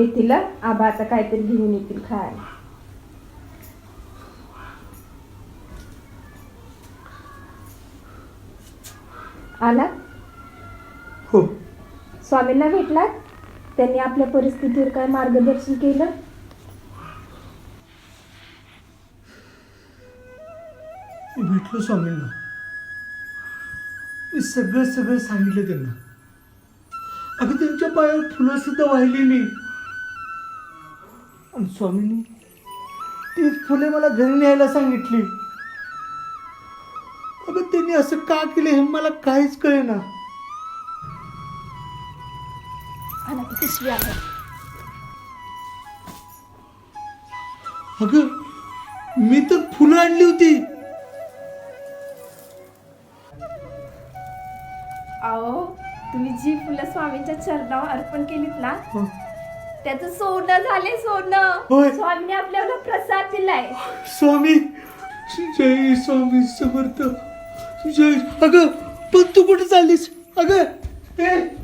येतील हं. आबा आता काहीतरी घेऊन येतील खायला. आला? हो. स्वामींना भेटलात? त्यांनी आपल्या परिस्थितीवर काय मार्गदर्शन केलं? भेटलो स्वामींना. मी सगळं सगळं सांगितलं त्यांना. अगं त्यांच्या पायावर फुलं सुद्धा वाहिली मी आणि स्वामींनी ती फुले मला घरी न्यायला सांगितली. अगं त्यांनी असं का केलं हे मला काहीच कळेना. आला ती पिशवी आला अगं मी तर फुलं आणली होती. अहो तुम्ही जी फुलं स्वामींच्या चरणावर अर्पण केलीत ना हं. त्याचं सोनं झाले सोनं. स्वामीने आपल्याला प्रसाद दिलाय. स्वामी जय स्वामी समर्थ. जय अगं पण तू कुठे चाललीस? अगं ए!